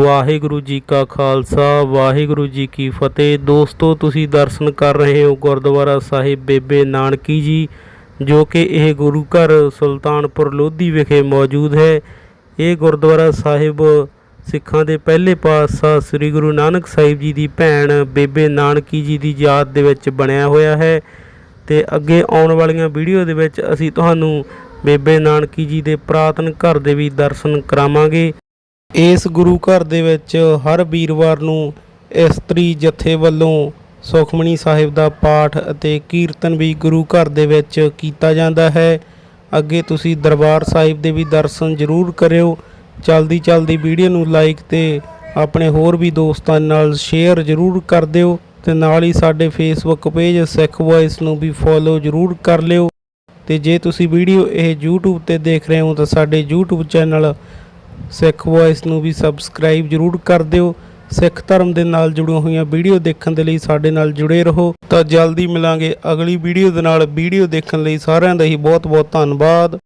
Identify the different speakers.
Speaker 1: ਵਾਹਿਗੁਰੂ ਜੀ ਕਾ ਖਾਲਸਾ, ਵਾਹਿਗੁਰੂ ਜੀ ਕੀ ਫਤਿਹ। ਦੋਸਤੋ, ਤੁਸੀਂ ਦਰਸ਼ਨ ਕਰ ਰਹੇ ਹੋ ਗੁਰਦੁਆਰਾ ਸਾਹਿਬ ਬੇਬੇ ਨਾਨਕੀ ਜੀ, ਜੋ ਕਿ ਇਹ ਗੁਰੂ ਘਰ ਸੁਲਤਾਨਪੁਰ ਲੋਧੀ ਵਿਖੇ ਮੌਜੂਦ ਹੈ। ਇਹ ਗੁਰਦੁਆਰਾ ਸਾਹਿਬ ਸਿੱਖਾਂ ਦੇ ਪਹਿਲੇ ਪਾਤਸ਼ਾਹ ਸ੍ਰੀ ਗੁਰੂ ਨਾਨਕ ਸਾਹਿਬ ਜੀ ਦੀ ਭੈਣ ਬੇਬੇ ਨਾਨਕੀ ਜੀ ਦੀ ਯਾਦ ਦੇ ਵਿੱਚ ਬਣਿਆ ਹੋਇਆ ਹੈ। ਤੇ ਅੱਗੇ ਆਉਣ ਵਾਲੀਆਂ ਵੀਡੀਓ ਦੇ ਵਿੱਚ ਅਸੀਂ ਤੁਹਾਨੂੰ ਬੇਬੇ ਨਾਨਕੀ ਜੀ ਦੇ ਪ੍ਰਾਤਨ ਘਰ ਦੇ ਵੀ ਦਰਸ਼ਨ ਕਰਾਵਾਂਗੇ। ਇਸ ਗੁਰੂ ਘਰ ਦੇ ਵਿੱਚ ਹਰ ਵੀਰਵਾਰ ਨੂੰ ਇਸਤਰੀ ਜਥੇ ਵੱਲੋਂ ਸੁਖਮਣੀ ਸਾਹਿਬ ਦਾ ਪਾਠ ਅਤੇ ਕੀਰਤਨ ਵੀ ਗੁਰੂ ਘਰ ਦੇ ਵਿੱਚ ਕੀਤਾ ਜਾਂਦਾ ਹੈ। ਅੱਗੇ ਤੁਸੀਂ ਦਰਬਾਰ ਸਾਹਿਬ ਦੇ ਵੀ ਦਰਸ਼ਨ ਜ਼ਰੂਰ ਕਰਿਓ। ਚਲਦੀ ਚਲਦੀ ਵੀਡੀਓ ਨੂੰ ਲਾਈਕ ਤੇ ਆਪਣੇ ਹੋਰ ਵੀ ਦੋਸਤਾਂ ਨਾਲ ਸ਼ੇਅਰ ਜ਼ਰੂਰ ਕਰ ਦਿਓ ਤੇ ਨਾਲ ਹੀ ਸਾਡੇ ਫੇਸਬੁੱਕ ਪੇਜ ਸਿੱਖ ਵੌਇਸ ਨੂੰ ਵੀ ਫੋਲੋ ਜ਼ਰੂਰ ਕਰ ਲਿਓ। ਤੇ ਜੇ ਤੁਸੀਂ ਵੀਡੀਓ ਇਹ YouTube ਤੇ ਦੇਖ ਰਹੇ ਹੋ ਤਾਂ ਸਾਡੇ YouTube ਚੈਨਲ ਸਿੱਖ ਵੌਇਸ ਨੂੰ ਵੀ ਸਬਸਕ੍ਰਾਈਬ ਜ਼ਰੂਰ ਕਰ ਦਿਓ। ਸਿੱਖ ਧਰਮ ਦੇ ਨਾਲ ਜੁੜੀਆਂ ਹੋਈਆਂ ਵੀਡੀਓ ਦੇਖਣ ਦੇ ਲਈ ਸਾਡੇ ਨਾਲ ਜੁੜੇ ਰਹੋ। ਤਾਂ ਜਲਦੀ ਮਿਲਾਂਗੇ ਅਗਲੀ ਵੀਡੀਓ ਦੇ ਨਾਲ। ਵੀਡੀਓ ਦੇਖਣ ਲਈ ਸਾਰਿਆਂ ਦਾ ਹੀ ਬਹੁਤ ਬਹੁਤ ਧੰਨਵਾਦ।